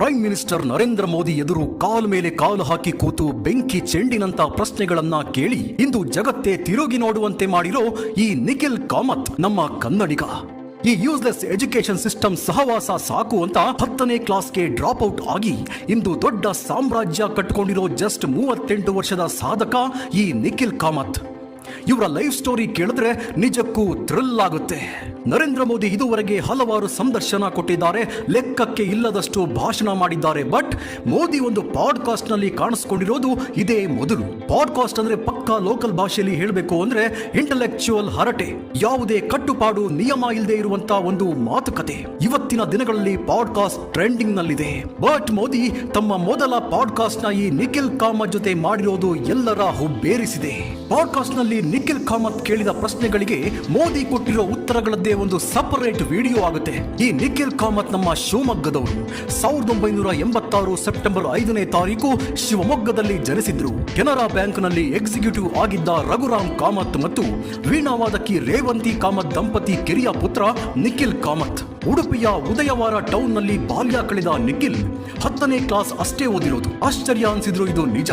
Prime minister Narendra Modi ಎದುರು ಕಾಲು ಮೇಲೆ ಕಾಲು ಹಾಕಿ ಕೂತು ಬೆಂಕಿ ಚೆಂಡಿನಂತ ಪ್ರಶ್ನೆಗಳನ್ನ ಕೇಳಿ ಇಂದು ಜಗತ್ತೇ ತಿರುಗಿ ನೋಡುವಂತೆ ಮಾಡಿರೋ ಈ ನಿಖಿಲ್ ಕಾಮತ್ ನಮ್ಮ ಕನ್ನಡಿಗ. ಈ ಯೂಸ್ಲೆಸ್ ಎಜುಕೇಶನ್ ಸಿಸ್ಟಮ್ ಸಹವಾಸ ಸಾಕು ಅಂತ ಹತ್ತನೇ ಕ್ಲಾಸ್ಗೆ ಡ್ರಾಪ್ ಔಟ್ ಆಗಿ ಇಂದು ದೊಡ್ಡ ಸಾಮ್ರಾಜ್ಯ ಕಟ್ಟಿಕೊಂಡಿರೋ ಜಸ್ಟ್ ಮೂವತ್ತೆಂಟು ವರ್ಷದ ಸಾಧಕ ಈ ನಿಖಿಲ್ ಕಾಮತ್. ಇವರ ಲೈಫ್ ಸ್ಟೋರಿ ಕೇಳಿದ್ರೆ ನಿಜಕ್ಕೂ ಥ್ರಿಲ್ ಆಗುತ್ತೆ. ನರೇಂದ್ರ ಮೋದಿ ಇದುವರೆಗೆ ಹಲವಾರು ಸಂದರ್ಶನ ಕೊಟ್ಟಿದ್ದಾರೆ. ಲೆಕ್ಕಕ್ಕೆ ಇಲ್ಲದಷ್ಟು ಭಾಷಣ ಮಾಡಿದ್ದಾರೆ. ಬಟ್ ಮೋದಿ ಒಂದು ಪಾಡ್ಕಾಸ್ಟ್ನಲ್ಲಿ ಕಾಣಿಸ್ಕೊಂಡಿರೋದು ಇದೇ ಮೊದಲು. ಪಾಡ್ಕಾಸ್ಟ್ ಅಂದ್ರೆ ಪಕ್ಕಾ ಲೋಕಲ್ ಭಾಷೆಯಲ್ಲಿ ಹೇಳಬೇಕು ಅಂದ್ರೆ ಇಂಟೆಲೆಕ್ಚುಯಲ್ ಹರಟೆ. ಯಾವುದೇ ಕಟ್ಟುಪಾಡು, ನಿಯಮ ಇಲ್ಲದೆ ಇರುವಂತ ಒಂದು ಮಾತುಕತೆ. ಇವತ್ತಿನ ದಿನಗಳಲ್ಲಿ ಪಾಡ್ಕಾಸ್ಟ್ ಟ್ರೆಂಡಿಂಗ್ ನಲ್ಲಿದೆ ಬಟ್ ಮೋದಿ ತಮ್ಮ ಮೊದಲ ಪಾಡ್ಕಾಸ್ಟ್ನ ಈ ನಿಖಿಲ್ ಕಾಮತ್ ಜೊತೆ ಮಾಡಿರೋದು ಎಲ್ಲರ ಹುಬ್ಬೇರಿಸಿದೆ. ಪಾಡ್ಕಾಸ್ಟ್ನಲ್ಲಿ ನಿಖಿಲ್ ಕಾಮತ್ ಕೇಳಿದ ಪ್ರಶ್ನೆಗಳಿಗೆ ಮೋದಿ ಕೊಟ್ಟಿರೋ ಉತ್ತರಗಳದ್ದೇ ಒಂದು ಸಪರೇಟ್ ವಿಡಿಯೋ ಆಗುತ್ತೆ. ಈ ನಿಖಿಲ್ ಕಾಮತ್ ನಮ್ಮ ಶಿವಮೊಗ್ಗದವರು. ಸಾವಿರದ ಒಂಬೈನೂರ ಎಂಬತ್ತಾರು ಸೆಪ್ಟೆಂಬರ್ ಐದನೇ ತಾರೀಕು ಶಿವಮೊಗ್ಗದಲ್ಲಿ ಜನಿಸಿದ್ರು. ಕೆನರಾ ಬ್ಯಾಂಕ್ನಲ್ಲಿ ಎಕ್ಸಿಕ್ಯೂಟಿವ್ ಆಗಿದ್ದ ರಘುರಾಮ್ ಕಾಮತ್ ಮತ್ತು ವೀಣಾವಾದಕಿ ರೇವಂತಿ ಕಾಮತ್ ದಂಪತಿ ಕಿರಿಯ ಪುತ್ರ ನಿಖಿಲ್ ಕಾಮತ್. ಉಡುಪಿಯ ಉದಯವಾರ ಟೌನ್ನಲ್ಲಿ ಬಾಲ್ಯ ಕಳೆದ ನಿಖಿಲ್ ಹತ್ತನೇ ಕ್ಲಾಸ್ ಅಷ್ಟೇ ಓದಿರೋದು. ಆಶ್ಚರ್ಯ ಅನ್ಸಿದ್ರು ಇದು ನಿಜ.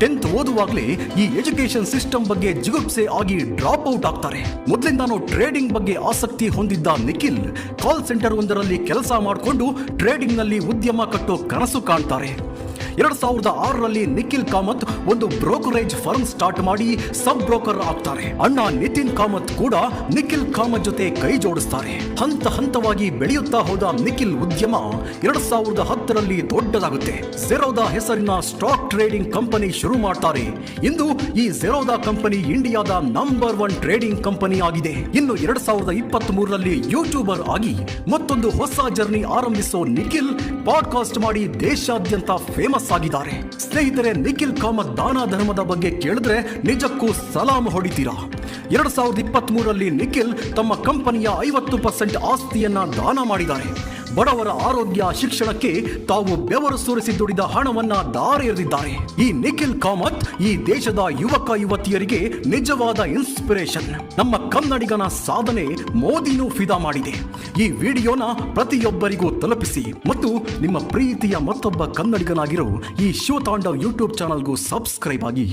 ಟೆಂತ್ ಓದುವಾಗಲೇ ಈ ಎಜುಕೇಶನ್ ಸಿಸ್ಟಮ್ ಬಗ್ಗೆ ಜಿಗುಪ್ಸೆ ಆಗಿ ಡ್ರಾಪ್ ಔಟ್ ಆಗ್ತಾರೆ. ಮೊದಲಿಂದಾನು ಟ್ರೇಡಿಂಗ್ ಬಗ್ಗೆ ಆಸಕ್ತಿ ಹೊಂದಿದ್ದ ನಿಖಿಲ್ ಕಾಲ್ ಸೆಂಟರ್ ಒಂದರಲ್ಲಿ ಕೆಲಸ ಮಾಡಿಕೊಂಡು ಟ್ರೇಡಿಂಗ್ನಲ್ಲಿ ಉದ್ಯಮ ಕಟ್ಟೋ ಕನಸು ಕಾಣ್ತಾರೆ. ಎರಡ್ ಸಾವಿರದ ಆರರಲ್ಲಿ ನಿಖಿಲ್ ಕಾಮತ್ ಒಂದು ಬ್ರೋಕರೇಜ್ ಫರ್ಮ್ ಸ್ಟಾರ್ಟ್ ಮಾಡಿ ಸಬ್ ಬ್ರೋಕರ್ ಆಗ್ತಾರೆ. ಅಣ್ಣ ನಿತಿನ್ ಕಾಮತ್ ಕೂಡ ನಿಖಿಲ್ ಕಾಮತ್ ಜೊತೆ ಕೈ ಜೋಡಿಸ್ತಾರೆ. ಹಂತ ಹಂತವಾಗಿ ಬೆಳೆಯುತ್ತಾ ಹೋದ ನಿಖಿಲ್ ಉದ್ಯಮ ಎರಡ್ ಸಾವಿರದ ಹತ್ತರಲ್ಲಿ ದೊಡ್ಡದಾಗುತ್ತೆ. ಜೆರೋದಾ ಹೆಸರಿನ ಸ್ಟಾಕ್ ಟ್ರೇಡಿಂಗ್ ಕಂಪನಿ ಶುರು ಮಾಡ್ತಾರೆ. ಇಂದು ಈ ಜೆರೋದಾ ಕಂಪನಿ ಇಂಡಿಯಾದ ನಂಬರ್ ಒನ್ ಟ್ರೇಡಿಂಗ್ ಕಂಪನಿ ಆಗಿದೆ. ಇನ್ನು ಎರಡ್ ಸಾವಿರದ ಇಪ್ಪತ್ತ್ ಮೂರರಲ್ಲಿ ಯೂಟ್ಯೂಬರ್ ಆಗಿ ಮತ್ತೊಂದು ಹೊಸ ಜರ್ನಿ ಆರಂಭಿಸೋ ನಿಖಿಲ್ ಪಾಡ್ಕಾಸ್ಟ್ ಮಾಡಿ ದೇಶಾದ್ಯಂತ ಫೇಮಸ್ ಆಗಿದ್ದಾರೆ ಸ್ನೇಹಿತರೆ, ನಿಖಿಲ್ ಕಾಮತ್ ದಾನ ಧರ್ಮದ ಬಗ್ಗೆ ಕೇಳಿದ್ರೆ ನಿಜಕ್ಕೂ ಸಲಾಂ ಹೊಡಿತೀರಾ? ಎರಡ್ ಸಾವಿರದ ಇಪ್ಪತ್ತ್ ಮೂರರಲ್ಲಿ ನಿಖಿಲ್ ತಮ್ಮ ಕಂಪನಿಯ ಐವತ್ತು ಪರ್ಸೆಂಟ್ ಆಸ್ತಿಯನ್ನ ದಾನ ಮಾಡಿದ್ದಾರೆ. ಬಡವರ ಆರೋಗ್ಯ ಶಿಕ್ಷಣಕ್ಕೆ ತಾವು ಬೆವರು ಸುರಿಸಿ ದುಡಿದ ಹಣವನ್ನ ದಾರೆಯರೆದಿದ್ದಾರೆ. ಈ ನಿಖಿಲ್ ಕಾಮತ್ ಈ ದೇಶದ ಯುವಕ ಯುವತಿಯರಿಗೆ ನಿಜವಾದ ಇನ್ಸ್ಪಿರೇಷನ್ ನಮ್ಮ ಕನ್ನಡಿಗನ ಸಾಧನೆ ಮೋದಿನೂ ಫಿದಾ ಮಾಡಿದೆ. ಈ ವಿಡಿಯೋನ ಪ್ರತಿಯೊಬ್ಬರಿಗೂ ತಲುಪಿಸಿ ಮತ್ತು ನಿಮ್ಮ ಪ್ರೀತಿಯ ಮತ್ತೊಬ್ಬ ಕನ್ನಡಿಗನಾಗಿರೋ ಈ ಶಿವತಾಂಡವ್ ಯೂಟ್ಯೂಬ್ ಚಾನಲ್ಗೂ ಸಬ್ಸ್ಕ್ರೈಬ್ ಆಗಿ.